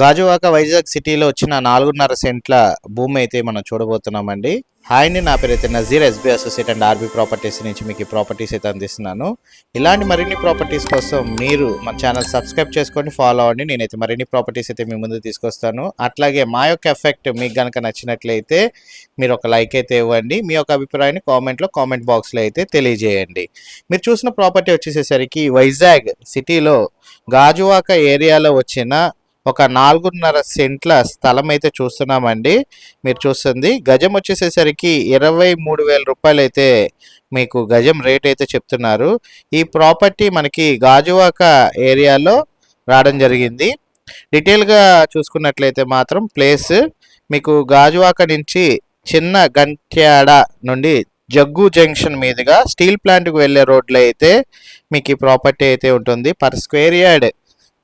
గాజువాక వైజాగ్ సిటీలో వచ్చిన నాలుగున్నర సెంట్ల భూమి అయితే మనం చూడబోతున్నామండి. హాయ్ నా పేరు అయితే Nazeer SB associate and RB properties నుంచి మీకు ఈ ప్రాపర్టీస్ అయితే అందిస్తున్నాను. ఇలాంటి మరిన్ని ప్రాపర్టీస్ కోసం మీరు మన ఛానల్ సబ్స్క్రైబ్ చేసుకొని ఫాలో అవ్వండి. నేనైతే మరిన్ని ప్రాపర్టీస్ అయితే మీ ముందు తీసుకొస్తాను. అట్లాగే మా యొక్క ఎఫెక్ట్ మీకు కనుక నచ్చినట్లయితే మీరు ఒక లైక్ అయితే ఇవ్వండి. మీ యొక్క అభిప్రాయాన్ని కామెంట్లో కామెంట్ బాక్స్లో అయితే తెలియజేయండి. మీరు చూసిన ప్రాపర్టీ వచ్చేసేసరికి వైజాగ్ సిటీలో గాజువాక ఏరియాలో వచ్చిన ఒక నాలుగున్నర సెంట్ల స్థలం అయితే చూస్తున్నామండి. మీరు చూస్తుంది. గజం వచ్చేసేసరికి ఇరవై మూడు వేల రూపాయలు అయితే మీకు గజం రేట్ అయితే చెప్తున్నారు. ఈ ప్రాపర్టీ మనకి గాజువాక ఏరియాలో రావడం జరిగింది. డీటెయిల్గా చూసుకున్నట్లయితే మాత్రం ప్లేస్ మీకు గాజువాక నుంచి చిన్న గంట్యాడ నుండి జగ్గు జంక్షన్ మీదుగా స్టీల్ ప్లాంట్కి వెళ్ళే రోడ్లో అయితే మీకు ఈ ప్రాపర్టీ అయితే ఉంటుంది. పర్ స్క్వేర్ యార్డ్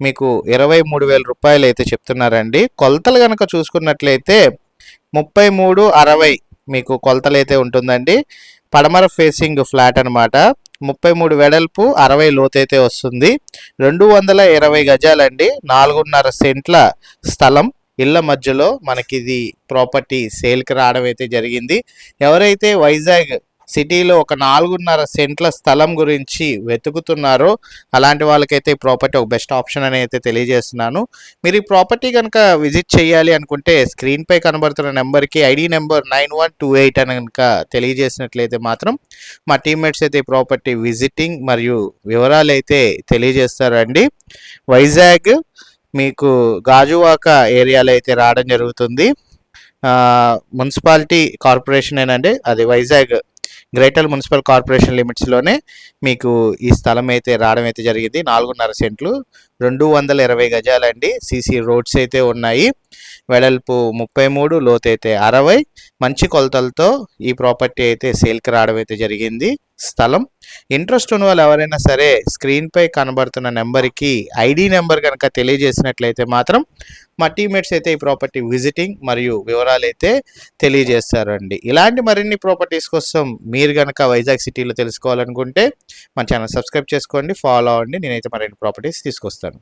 మీకు ఇరవై మూడు వేల రూపాయలు అయితే చెప్తున్నారండి. కొలతలు కనుక చూసుకున్నట్లయితే ముప్పై మూడు అరవై మీకు కొలతలు అయితే ఉంటుందండి. పడమర ఫేసింగ్ ఫ్లాట్ అనమాట ముప్పై మూడు వెడల్పు అరవై లోతైతే వస్తుంది. రెండు వందల ఇరవై గజాలండి. నాలుగున్నర సెంట్ల స్థలం. ఇళ్ళ మధ్యలో మనకి ఇది ప్రాపర్టీ సేల్కి రావడం అయితే జరిగింది. ఎవరైతే వైజాగ్ సిటీలో ఒక నాలుగున్నర సెంట్ల స్థలం గురించి వెతుకుతున్నారో. అలాంటి వాళ్ళకైతే ఈ ప్రాపర్టీ ఒక బెస్ట్ ఆప్షన్ అని అయితే తెలియజేస్తున్నాను. మీరు ఈ ప్రాపర్టీ కనుక విజిట్ చేయాలి అనుకుంటే స్క్రీన్పై కనబడుతున్న నెంబర్కి ID number nine one two eight అని కనుక తెలియజేసినట్లయితే మాత్రం మా టీమ్మేట్స్ అయితే ఈ ప్రాపర్టీ విజిటింగ్ మరియు వివరాలు అయితే తెలియజేస్తారండి. వైజాగ్ మీకు గాజువాక ఏరియాలో అయితే రావడం జరుగుతుంది. మున్సిపాలిటీ కార్పొరేషన్ ఏనండి అది వైజాగ్ గ్రేటర్ మున్సిపల్ కార్పొరేషన్ లిమిట్స్లోనే మీకు ఈ స్థలం అయితే రావడం అయితే జరిగింది. నాలుగున్నర సెంట్లు రెండు వందల ఇరవై గజాలండి. సీసీ రోడ్స్ అయితే ఉన్నాయి. వెడల్పు ముప్పై మూడు లోతైతే అరవై. మంచి కొలతలతో ఈ ప్రాపర్టీ అయితే సేల్కి రావడం అయితే జరిగింది. స్థలం. ఇంట్రెస్ట్ ఉన్న వాళ్ళు ఎవరైనా సరే స్క్రీన్పై కనబడుతున్న నెంబర్కి ఐడి నెంబర్ కనుక తెలియజేసినట్లయితే మాత్రం మా టీమేట్స్ అయితే ఈ ప్రాపర్టీ విజిటింగ్ మరియు వివరాలు అయితే తెలియజేస్తారండి. ఇలాంటి మరిన్ని ప్రాపర్టీస్ కోసం మీరు కనుక వైజాగ్ సిటీలో తెలుసుకోవాలనుకుంటే మా ఛానల్ సబ్స్క్రైబ్ చేసుకోండి ఫాలో అవ్వండి. నేనైతే మరిన్ని ప్రాపర్టీస్ తీసుకొస్తాను.